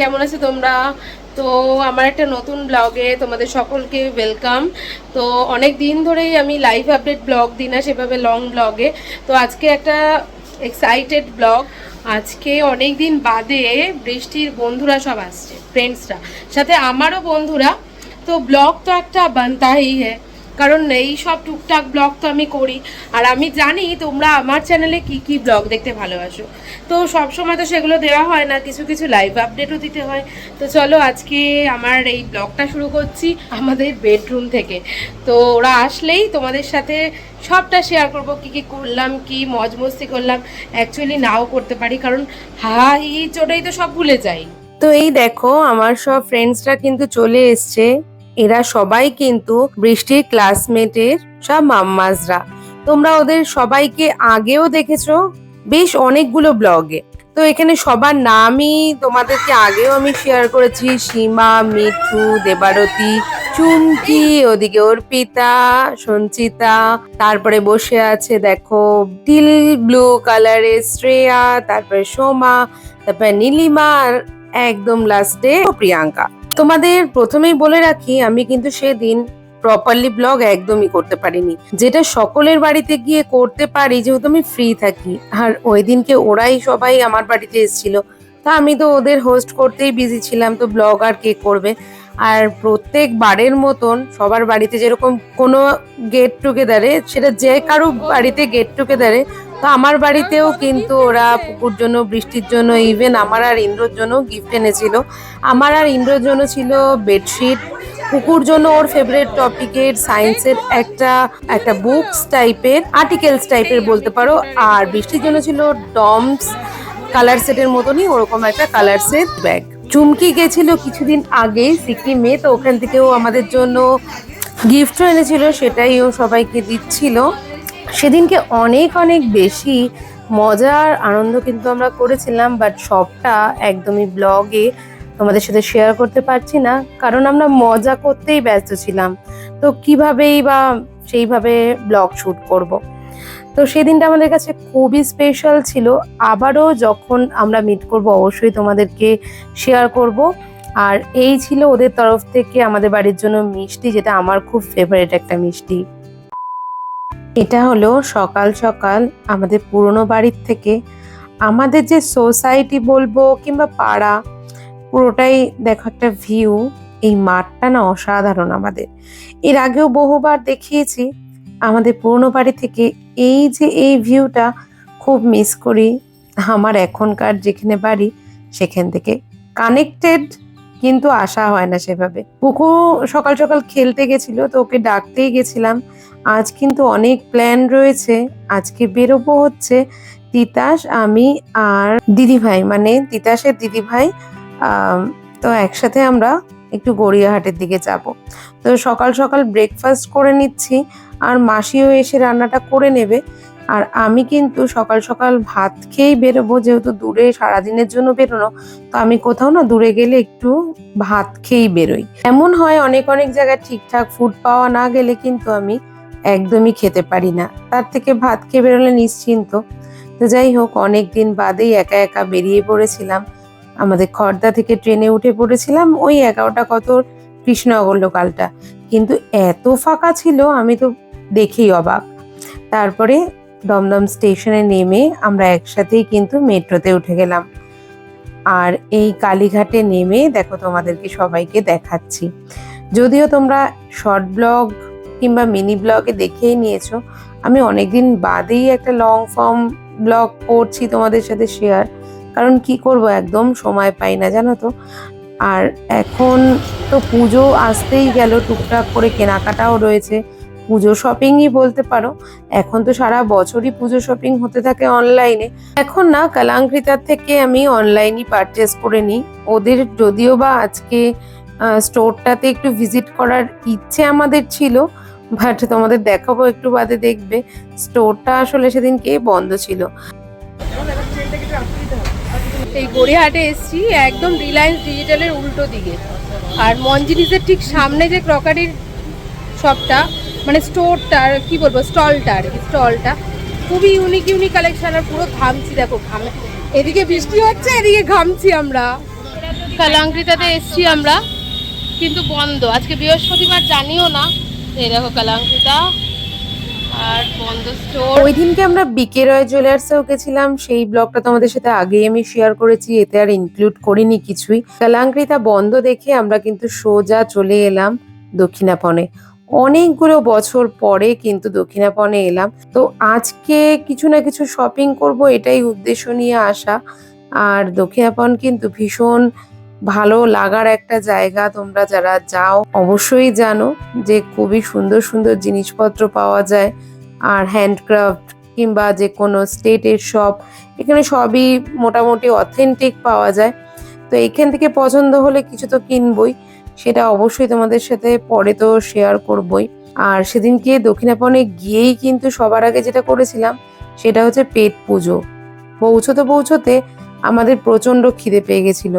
কেমন আছো তোমরা? তো আমার একটা নতুন ব্লগে তোমাদের সকলকে ওয়েলকাম তো অনেক দিন ধরেই আমি লাইভ আপডেট ব্লগ দিই না, সেভাবে লং ব্লগে তো আজকে একটা এক্সাইটেড ব্লগ আজকে অনেক দিন বাদে বৃষ্টির বন্ধুরা সব আসছে ফ্রেন্ডসরা সাথে আমারও বন্ধুরা। তো ব্লগ তো একটা বানতাই হ্যাঁ কারণ এই সব টুকটাক ব্লগ তো আমি করি। আর আমি জানি তোমরা আমার চ্যানেলে কি কি ব্লগ দেখতে ভালোবাসো। তো সব সময় তো সেগুলো দেওয়া হয় না, কিছু কিছু লাইভ আপডেটও দিতে হয়। তো চলো আজকে আমার এই ব্লগটা শুরু করছি আমাদের বেডরুম থেকে। তো ওরা আসলেই তোমাদের সাথে সবটা শেয়ার করব, কি কি করলাম, কি মজ মস্তি করলাম। অ্যাকচুয়ালি নাও করতে পারি, কারণ হাই চোটাই তো সব ভুলে যাই। তো এই দেখো, আমার সব ফ্রেন্ডসরা কিন্তু চলে এসছে। এরা সবাই কিন্তু বৃষ্টির ক্লাসমেটের সব মাম্মাজরা। তোমরা ওদের সবাইকে আগেও দেখেছ বেশ অনেকগুলো ব্লগে তো এখানে সবার নামই তোমাদেরকে আগেও আমি শেয়ার করেছি, সীমা, মিঠু, দেবারতী, চুমকি, ওদিকে অর্পিতা সঞ্চিতা, তারপরে বসে আছে দেখো টিল ব্লু কালারের শ্রেয়া, তারপরে সোমা, তারপরে নীলিমা একদম লাস্টে প্রিয়াঙ্কা। তোমাদের প্রথমেই বলে রাখি, আমি কিন্তু সেদিন প্রপারলি ব্লগ একদমই করতে পারিনি। যেটা সকলের বাড়িতে গিয়ে করতে পারি, যেহেতু আমি ফ্রি থাকি। আর ওই দিনকে ওরাই সবাই আমার বাড়িতে এসেছিল। তা আমি তো ওদের হোস্ট করতেই বিজি ছিলাম, তো ব্লগ আর কে করবে? আর প্রত্যেক বারের মতন সবার বাড়িতে যেরকম কোনো গেট টুগেদারে সেটা যে কারও বাড়িতে গেট টুগেদারে তো আমার বাড়িতেও কিন্তু ওরা পুকুর জন্য, বৃষ্টির জন্য ইভেন আমার আর ইন্দ্রর জন্য গিফট এনেছিল। আমার আর ইন্দ্রর জন্য ছিল বেডশিট কুকুর জন্য ওর ফেভারিট টপিকের সায়েন্সের একটা একটা বুকস টাইপের আর্টিকেলস টাইপের বলতে পারো। আর বৃষ্টির জন্য ছিল ডমস কালার সেটের মতনই ওরকম একটা কালার সেট ব্যাগ চুমকি গেছিল কিছুদিন আগে সিকিমে তো ওখান থেকেও আমাদের জন্য গিফটও এনেছিল, সেটাই ও সবাইকে দিচ্ছিল। সেদিনকে অনেক অনেক বেশি মজার আনন্দ কিন্তু আমরা করেছিলাম বাট সবটা একদমই ব্লগে তোমাদের সাথে শেয়ার করতে পারছি না, কারণ আমরা মজা করতেই ব্যস্ত ছিলাম। তো কিভাবেই বা সেইভাবে ব্লগ শ্যুট করব। তো সেদিনটা আমাদের কাছে খুবই স্পেশাল ছিল। আবারও যখন আমরা মিট করব, অবশ্যই তোমাদেরকে শেয়ার করব। আর এই ছিল ওদের তরফ থেকে আমাদের বাড়ির জন্য মিষ্টি, যেটা আমার খুব ফেভারিট একটা মিষ্টি। এটা হলো সকাল সকাল আমাদের পুরনো বাড়ির থেকে আমাদের যে সোসাইটি বলব কিংবা পাড়া, পুরোটাই দেখো একটা ভিউ। এই মাঠটা না অসাধারণ আমাদের। এর আগেও বহুবার দেখিয়েছি আমাদের পুরনো বাড়ি থেকে এই যে এই ভিউটা খুব মিস করি। আমার এখনকার যেখানে বাড়ি সেখান থেকে কানেক্টেড কিন্তু আসা হয় না সেভাবে। পুকু সকাল সকাল খেলতে গেছিল, তো ওকে ডাকতেই গেছিলাম। আজ কিন্তু অনেক প্ল্যান রয়েছে। আজকে বেরোবো হচ্ছে তিতাস, আমি আর দিদিভাই। মানে তিতাসের দিদিভাই তো একসাথে আমরা একটু গড়িয়াহাটের দিকে যাব। তো সকাল সকাল ব্রেকফাস্ট করে নিচ্ছি। আর মাসিও এসে রান্নাটা করে নেবে। আর আমি কিন্তু সকাল সকাল ভাত খেয়েই বেরোবো, যেহেতু দূরে সারাদিনের জন্য বেরোনো, তো আমি কোথাও না দূরে গেলে একটু ভাত খেয়েই বেরোই। এমন হয় অনেক অনেক জায়গায় ঠিকঠাক ফুড পাওয়া না গেলে কিন্তু আমি একদমই খেতে পারি না। তার থেকে ভাত খেয়ে বেরোলে নিশ্চিন্ত। তো যাই হোক অনেক দিন বাদেই একা একা বেরিয়ে পড়েছিলাম। আমাদের খর্দা থেকে ট্রেনে উঠে পড়েছিলাম, ওই এগারোটা কত কৃষ্ণনগর লোকালটা। কিন্তু এত ফাঁকা ছিল, আমি তো দেখেই অবাক। তারপরে দমদম স্টেশনে নেমে আমরা একসাথেই কিন্তু মেট্রোতে উঠে গেলাম। আর এই কালীঘাটে নেমে দেখো তোমাদেরকে সবাইকে দেখাচ্ছি। যদিও তোমরা শর্ট ব্লগ কিংবা মিনি ব্লগে দেখেই নিয়েছো, আমি অনেকদিন বাদেই একটা লং ফর্ম ব্লগ করছি তোমাদের সাথে শেয়ার কারণ কি করব একদম সময় পাই না, জানো তো? আর এখন তো পুজো আসতেই গেল, টুকটাক করে কেনাকাটাও রয়েছে। পুজো শপিংই বলতে পারো। এখন তো সারা বছরই পুজো শপিং হতে থাকে অনলাইনে। এখন না, কালাঙ্কৃতার থেকে আমি অনলাইনই পারচেস করে নিই। ওদের যদিও বা আজকে স্টোরটাতে একটু ভিজিট করার ইচ্ছে আমাদের ছিল বাট তোমাদের দেখাবো একটু বাদে দেখবে। স্টোরটা আসলে সেদিনকে বন্ধ ছিল। এই গড়িয়াহাটে এসছি, একদম রিলায়েন্স ডিজিটালের উল্টো দিকে। আর মঞ্জিনিসের ঠিক সামনে যে ক্রকারির শপটা মানে স্টোরটার কি বলব স্টলটার স্টলটা। খুবই ইউনিক ইউনিক কালেকশন আর পুরো ঘামছি দেখো ঘামে এদিকে বৃষ্টি হচ্ছে এদিকে ঘামছি আমরা। কালাঙ্কৃতাতে এসছি আমরা কিন্তু বন্ধ। আজকে বৃহস্পতিবার জানিও না। এই দেখো কালাঙ্কৃতা আর বন্ধ স্টোর। ওই দিনকে আমরা বিকে রয় জুয়েলার্সেও গেছিলাম সেই ব্লগটা তোমাদের সাথে আগেই আমি শেয়ার করেছি এতে আর ইনক্লুড করিনি কিছুই। কালাঙ্কৃতা বন্ধ দেখে আমরা কিন্তু সোজা চলে এলাম দক্ষিণাপনে। অনেকগুলো বছর পরে কিন্তু দক্ষিণাপনে এলাম। তো আজকে কিছু না কিছু শপিং করব এটাই উদ্দেশ্য নিয়ে আসা। আর দক্ষিণাপন কিন্তু ভীষণ ভালো লাগার একটা জায়গা। তোমরা যারা যাও, অবশ্যই জানো যে খুবই সুন্দর সুন্দর জিনিসপত্র পাওয়া যায়। আর হ্যান্ডক্রাফট কিংবা যে কোনো স্টেটের শপ এখানে সবই মোটামুটি অথেন্টিক পাওয়া যায়। তো এখান থেকে পছন্দ হলে কিছু তো কিনবই। সেটা অবশ্যই তোমাদের সাথে পরে তো শেয়ার করবই। আর সেদিনকে দক্ষিণাপনে গিয়েই কিন্তু সবার আগে যেটা করেছিলাম, সেটা হচ্ছে পেট পুজো। পৌঁছতে পৌঁছতে আমাদের প্রচণ্ড খিদে পেয়ে গেছিল।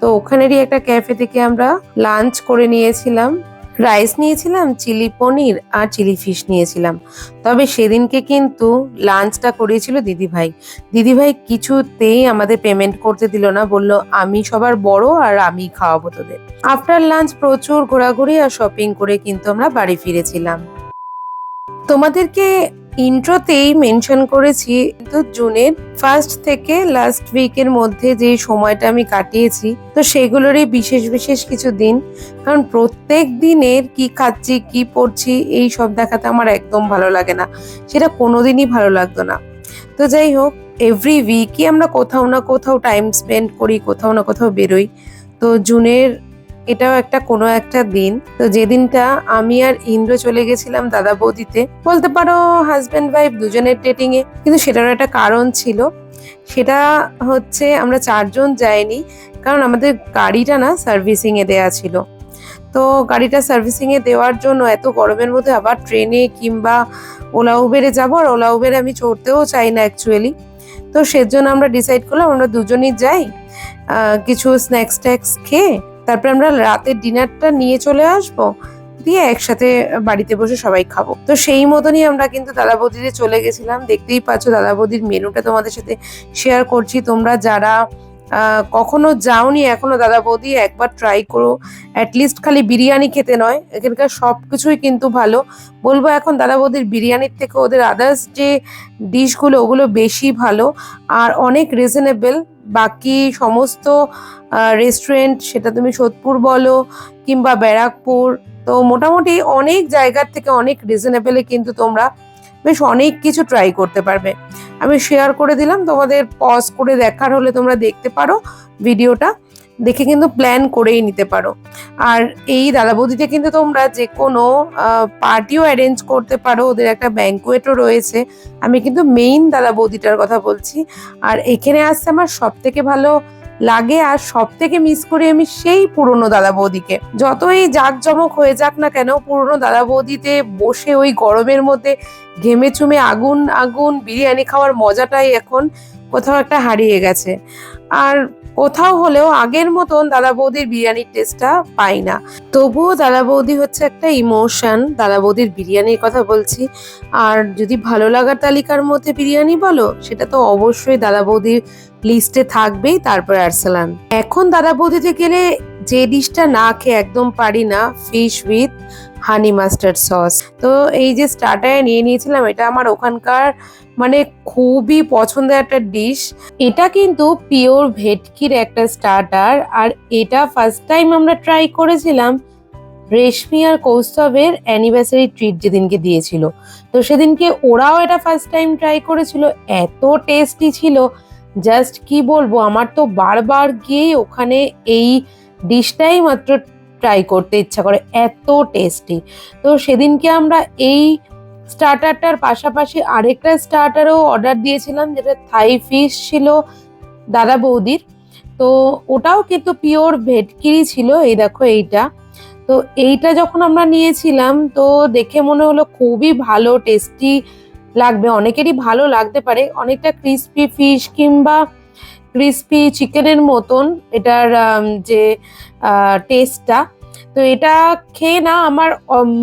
তো ওখানেরই একটা ক্যাফে থেকে আমরা লাঞ্চ করে নিয়েছিলাম। রাইস নিয়েছিলাম, চিলি পনির আর চিলি ফিশ নিয়েছিলাম। তবে সেদিনকে কিন্তু লাঞ্চটা করিয়েছিল দিদিভাই। দিদিভাই কিছুতেই আমাদের পেমেন্ট করতে দিল না, বলল, আমি সবার বড় আর আমি খাওয়াবো তোদের। আফটার লাঞ্চ প্রচুর ঘোরাঘুরি আর শপিং করে কিন্তু আমরা বাড়ি ফিরেছিলাম। তোমাদেরকে ইন্ট্রোতেই মেনশন করেছি কিন্তু জুনের ফার্স্ট থেকে লাস্ট উইকের মধ্যে যে সময়টা আমি কাটিয়েছি, তো সেগুলোরই বিশেষ বিশেষ কিছু দিন। কারণ প্রত্যেক দিনের কি খাচ্ছি, কি পড়ছি, এই সব দেখাতে আমার একদম ভালো লাগে না। সেটা কোনোদিনই ভালো লাগতো না। তো যাই হোক এভরি উইকই আমরা কোথাও না কোথাও টাইম স্পেন্ড করি, কোথাও না কোথাও বেরোই। তো জুনের এটাও একটা কোনো একটা দিন। তো যেদিনটা আমি আর ইন্দ্র চলে গেছিলাম দাদা বৌদিতে, বলতে পারো হাজব্যান্ড ওয়াইফ দুজনের ডেটিং এ, কিন্তু সেটারও একটা কারণ ছিল। সেটা হচ্ছে আমরা চারজন যাইনি, কারণ আমাদের গাড়িটা না সার্ভিসিং এ দেয়া ছিল। তো গাড়িটা সার্ভিসিং এ দেওয়ার জন্য এত গরমের মধ্যে আবার ট্রেনে কিংবা ওলা উবেরে যাব, আর ওলা উবেরে আমি চড়তেও চাই না অ্যাকচুয়ালি তো সেজন্য আমরা ডিসাইড করলাম আমরা দুজনই যাই কিছু স্ন্যাক্স ট্যাক্স খেয়ে তারপরে আমরা রাতের ডিনারটা নিয়ে চলে আসব, দিয়ে একসাথে বাড়িতে বসে সবাই খাব। তো সেই মতনই আমরা কিন্তু দাদা বৌদিতে চলে গেছিলাম। দেখতেই পাচ্ছ দাদা বৌদির মেনুটা তোমাদের সাথে শেয়ার করছি। তোমরা যারা কখনো যাওনি, এখনও দাদা বৌদি একবার ট্রাই করো। অ্যাটলিস্ট খালি বিরিয়ানি খেতে নয়, এখানকার সব কিছুই কিন্তু ভালো। বলব এখন দাদা বৌদির বিরিয়ানির থেকে ওদের আদার্স যে ডিশগুলো ওগুলো বেশি ভালো। আর অনেক রিজনেবল বাকি সমস্ত রেস্টুরেন্ট সেটা তুমি সোদপুর বলো কিংবা ব্যারাকপুর, তো মোটামুটি অনেক জায়গার থেকে অনেক রিজনেবেলে কিন্তু তোমরা বেশ অনেক কিছু ট্রাই করতে পারবে। আমি শেয়ার করে দিলাম, তোমাদের পজ করে দেখার হলে তোমরা দেখতে পারো ভিডিওটা দেখে কিন্তু প্ল্যান করেই নিতে পারো। আর এই দাদা বৌদিতে কিন্তু তোমরা যে কোনো পার্টিও অ্যারেঞ্জ করতে পারো, ওদের একটা ব্যাঙ্কুয়েটও রয়েছে। আমি কিন্তু মেইন দাদা বৌদিটার কথা বলছি। আর এখানে আসতে আমার সব থেকে ভালো লাগে আর সব থেকে মিস করি আমি সেই পুরনো দাদা বৌদিকে যতই জাঁকজমক হয়ে যাক না কেন, পুরনো দাদা বৌদিতে বসে ওই গরমের মধ্যে ঘেমে চুমে আগুন আগুন, বিরিয়ানি খাওয়ার মজাটাই এখন কোথাও একটা হারিয়ে গেছে। আর কোথাও হলেও আগের মতন দাদা বৌদির বিরিয়ানির টেস্টটা পাই না। তবুও দাদা বৌদি হচ্ছে একটা ইমোশন দাদা বৌদির বিরিয়ানির কথা বলছি। আর যদি ভালো লাগার তালিকার মধ্যে বিরিয়ানি বলো, সেটা তো অবশ্যই দাদা বৌদির লিস্টে থাকবেই, তারপর আরসালান। এখন দাদা বৌদিতে গেলে যে ডিশটা না খেয়ে একদম পারি না fish with honey mustard sauce তো এই যে স্টার্টারে নিয়ে নিয়েছিলাম, এটা আমার ওখানকার মানে খুবই পছন্দের একটা ডিশ এটা কিন্তু পিওর ভেটকির একটা স্টার্টার আর এটা ফার্স্ট টাইম আমরা ট্রাই করেছিলাম, রেশমি আর কৌস্তবের অ্যানিভার্সারি ট্রিট যেদিনকে দিয়েছিল। তো সেদিনকে ওরাও এটা ফার্স্ট টাইম ট্রাই করেছিল, এত টেস্টি ছিল। জাস্ট কি বলব, আমার তো বারবার গিয়ে ওখানে এই ডিশটাই মাত্র ট্রাই করতে ইচ্ছা করে, এত টেস্টি তো সেদিনকে আমরা এই স্টার্টারটার পাশাপাশি আরেকটা স্টার্টারও অর্ডার দিয়েছিলাম, যেটা থাই ফিশ ছিল দাদা বৌদির। তো ওটাও কিন্তু পিওর ভেটকিরি ছিল, এই দেখো এইটা। তো এইটা যখন আমরা নিয়েছিলাম, তো দেখে মনে হলো খুবই ভালো, টেস্টি লাগবে। অনেকেরই ভালো লাগতে পারে, অনেকটা ক্রিস্পি ফিশ কিংবা ক্রিস্পি চিকেনের মতন এটার যে টেস্টটা। তো এটা খেয়ে না আমার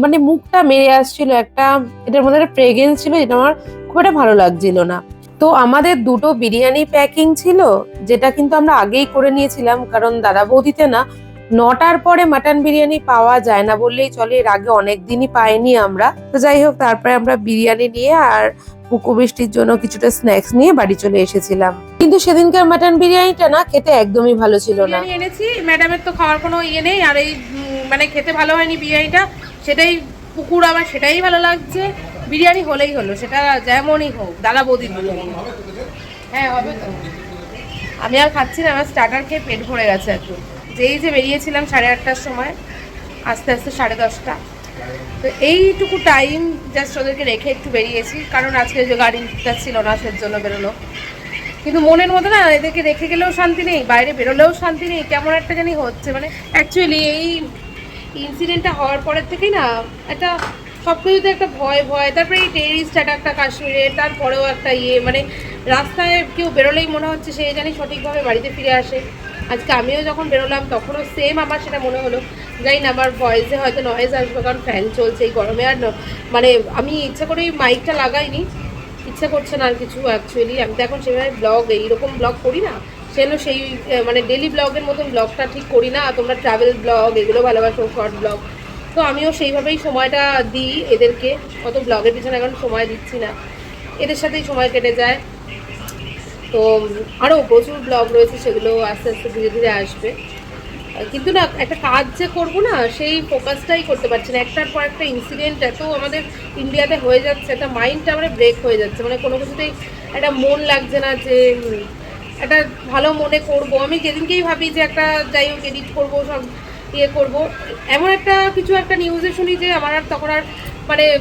মানে মুখটা মেরে আসছিল একটা, এটার মধ্যে একটা ফ্রেগ্রেন্স ছিল যেটা আমার খুব একটা ভালো লাগছিল না। তো আমাদের দুটো বিরিয়ানি প্যাকিং ছিল, যেটা কিন্তু আমরা আগেই করে নিয়েছিলাম, কারণ দাদা বৌদিতে না নটার পরে মাটন বিরিয়ানি পাওয়া যায় না বললেই চলে, এর আগে অনেক দিনই পাইনি আমরা। তো যাই হোক, তারপরে আমরা বিরিয়ানি নিয়ে আর পুকু বৃষ্টির জন্য কিছুটা স্ন্যাক্স নিয়ে বাড়ি চলে এসেছিলাম। কিন্তু সেদিনকার মাটন বিরিয়ানিটা না খেতে একদমই ভালো ছিল না। এনেছি ম্যাডামের তো খাওয়ার কোনো ইয়ে নেই, আর এই মানে খেতে ভালো হয়নি বিরিয়ানিটা, সেটাই পুকুর আমার সেটাই ভালো লাগছে। বিরিয়ানি হলেই হলো, সেটা যেমনই হোক, দাদা বৌদির হ্যাঁ হবে তো। আমি আর খাচ্ছি না, আমার স্টার্টার খেয়ে পেট ভরে গেছে একটু যেই যে বেরিয়েছিলাম সাড়ে আটটার সময়, আস্তে আস্তে সাড়ে দশটা। তো এইটুকু টাইম জাস্ট ওদেরকে রেখে একটু বেরিয়েছি, কারণ আজকে যে গাড়িটা ছিল না, সের জন্য বেরোলো। কিন্তু মনের মতো না, এদেরকে রেখে গেলেও শান্তি নেই, বাইরে বেরোলেও শান্তি নেই, কেমন একটা জানি হচ্ছে মানে অ্যাকচুয়ালি এই ইনসিডেন্টটা হওয়ার পরের থেকেই না, একটা সব কিছুতে একটা ভয় ভয়। তারপরে এই টেরিস্ট একটা কাশ্মীরে, তারপরেও একটা ইয়ে মানে রাস্তায় কেউ বেরোলেই মনে হচ্ছে সে জানি সঠিকভাবে বাড়িতে ফিরে আসে। আজকে আমিও যখন বেরোলাম, তখনও সেম আমার সেটা মনে হলো। জানি না, আমার ভয়েসে হয়তো নয়েজ আসবে, কারণ ফ্যান চলছে এই গরমে। আর মানে আমি ইচ্ছা করে মাইকটা লাগাইনি। ইচ্ছা করছে না আর কিছু অ্যাকচুয়ালি আমি তো এখন সেভাবে ব্লগ এইরকম ব্লগ করি না। সেজন্য সেই মানে ডেলি ব্লগের মতন ব্লগটা ঠিক করি না তোমরা ট্রাভেল ব্লগ এগুলো ভালোবাসো শর্ট ব্লগ তো আমিও সেইভাবেই সময়টা দিই এদেরকে, অত ব্লগের পিছনে এখন সময় দিচ্ছি না। এদের সাথেই সময় কেটে যায়। তো আরও প্রচুর ব্লগ রয়েছে, সেগুলো আস্তে আস্তে ধীরে ধীরে আসবে। কিন্তু না, একটা কাজ যে করব না, সেই ফোকাসটাই করতে পারছি না। একটার পর একটা ইনসিডেন্ট এত আমাদের ইন্ডিয়াতে হয়ে যাচ্ছে, একটা মাইন্ডটা মানে ব্রেক হয়ে যাচ্ছে। মানে কোনো কিছুতেই একটা মন লাগছে না যে একটা ভালো মনে করব। আমি যেদিনকেই ভাবি যে একটা যাই হোক এডিট করব, সব ইয়ে করব, এমন একটা কিছু একটা নিউজে শুনি যে আমার আর তখন আর মানে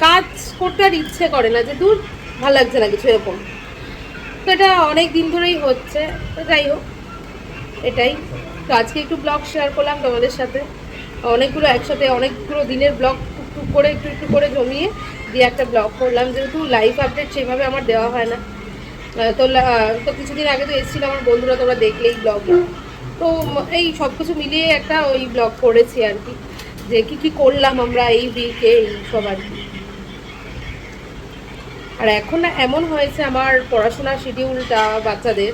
কাজ করতে আর ইচ্ছে করে না যে, দূর, ভালো লাগছে না কিছু এরকম। তো এটা অনেক দিন ধরেই হচ্ছে। তো যাই হোক, এটাই। তো আজকে একটু ব্লগ শেয়ার করলাম তোমাদের সাথে। অনেকগুলো একসাথে অনেকগুলো দিনের ব্লগ টুকটুক করে, একটু একটু করে জমিয়ে দিয়ে একটা ব্লগ করলাম। যেহেতু লাইভ আপডেট সেভাবে আমার দেওয়া হয় না। তো তো কিছুদিন আগে তো এসেছিল আমার বন্ধুরা, তোমরা দেখলেই ব্লগে তো এই সব কিছু মিলিয়ে একটা ওই ব্লগ করেছি আর কি, যে কি কি করলাম আমরা এই উইকে এই সব আর কি। আর এখন না এমন হয়েছে আমার পড়াশোনার শিডিউলটা বাচ্চাদের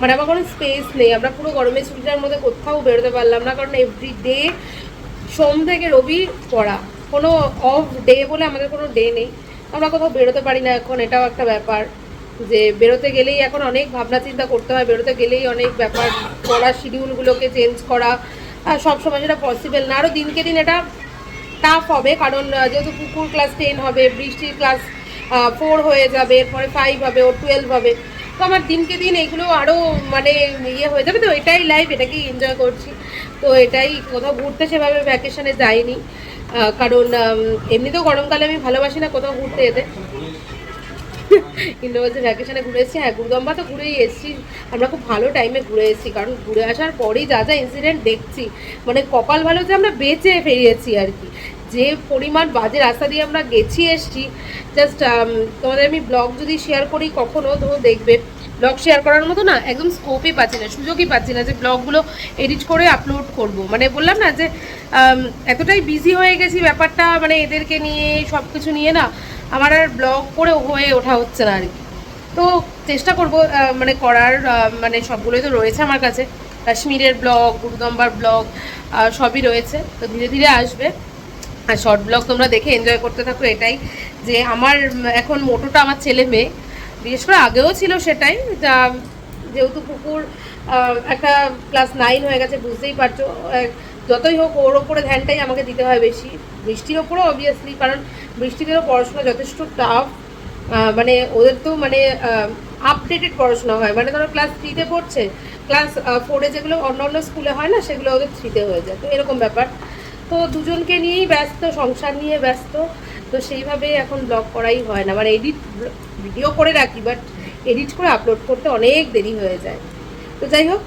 মানে আমার কোনো স্পেস নেই, আমরা পুরো গরমের ছুটিটার মধ্যে কোথাও বেরোতে পারলাম না, কারণ এভরি ডে সোম থেকে রবি পড়া, কোনো অফ ডে বলে আমাদের কোনো ডে নেই। আমরা কোথাও বেরোতে পারি না এখন, এটাও একটা ব্যাপার। যে বেরোতে গেলেই এখন অনেক ভাবনা চিন্তা করতে হয়, বেরোতে গেলেই অনেক ব্যাপার পড়ার শিডিউলগুলোকে চেঞ্জ করা সব সময় সেটা পসিবল না। আরও দিনকে দিন এটা টাফ হবে, কারণ যেহেতু কুকুর ক্লাস টেন হবে, বৃষ্টির ক্লাস ফোর হয়ে যাবে, এরপরে ফাইভ হবে ও টুয়েলভ হবে। তো আমার দিনকে দিন এগুলো আরও মানে ইয়ে হয়ে যাবে। তো এটাই লাইফ এটাকেই এনজয় করছি। তো এটাই, কোথাও ঘুরতে সেভাবে ভ্যাকেশনে যাইনি। কারণ এমনিতেও গরমকালে আমি ভালোবাসি না কোথাও ঘুরতে যেতে। বলছে ভ্যাকেশনে ঘুরে এসেছি হ্যাঁ গুরুদম্বা তো ঘুরেই এসেছি। আমরা খুব ভালো টাইমে ঘুরে এসেছি, কারণ ঘুরে আসার পরেই যা যা ইনসিডেন্ট দেখছি মানে কপাল ভালো যে আমরা বেঁচে ফিরিয়েছি আর কি। যে পরিমাণ বাজে রাস্তা দিয়ে আমরা গেছি, এসছি জাস্ট তোমাদের আমি ব্লগ যদি শেয়ার করি কখনো, তো দেখবে। ব্লগ শেয়ার করার মতো না, একদম স্কোপই পাচ্ছি না, সুযোগই পাচ্ছি না যে ব্লগগুলো এডিট করে আপলোড করব। মানে বললাম না যে এতটাই বিজি হয়ে গেছি ব্যাপারটা মানে এদেরকে নিয়ে সব কিছু নিয়ে না আমার আর ব্লগ করে হয়ে ওঠা হচ্ছে না আর কি। তো চেষ্টা করব মানে করার মানে সবগুলোই তো রয়েছে আমার কাছে। কাশ্মীরের ব্লগ গুরুদম্বার ব্লগ সবই রয়েছে। তো ধীরে ধীরে আসবে। আর শর্ট ব্লগ তোমরা দেখে এনজয় করতে থাকো এটাই যে আমার, এখন মোটোটা আমার ছেলে মেয়ে। বিশেষ করে আগেও ছিল সেটাই যা যেহেতু কুকুর একটা ক্লাস নাইন হয়ে গেছে, বুঝতেই পারছ। যতই হোক, ওর ওপরে ধ্যানটাই আমাকে দিতে হয় বেশি। বৃষ্টির ওপরও অবভিয়াসলি কারণ বৃষ্টিদেরও পড়াশোনা যথেষ্ট টাফ মানে ওদের তো মানে আপডেটেড পড়াশোনা হয়। মানে ধরো ক্লাস থ্রিতে পড়ছে ক্লাস ফোরে যেগুলো অন্য অন্য স্কুলে হয় না, সেগুলো ওদের থ্রিতে হয়ে যায়। তো এরকম ব্যাপার। তো দুজনকে নিয়েই ব্যস্ত, সংসার নিয়ে ব্যস্ত। তো সেইভাবে এখন ব্লগ করাই হয় না। মানে এডিট ভিডিও করে রাখি বাট এডিট করে আপলোড করতে অনেক দেরি হয়ে যায়। তো যাই হোক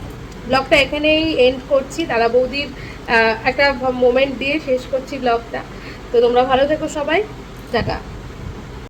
ব্লগটা এখানেই এন্ড করছি। দাদা বৌদির একটা মোমেন্ট দিয়ে শেষ করছি ব্লগটা তো তোমরা ভালো থেকো সবাই। টাটা।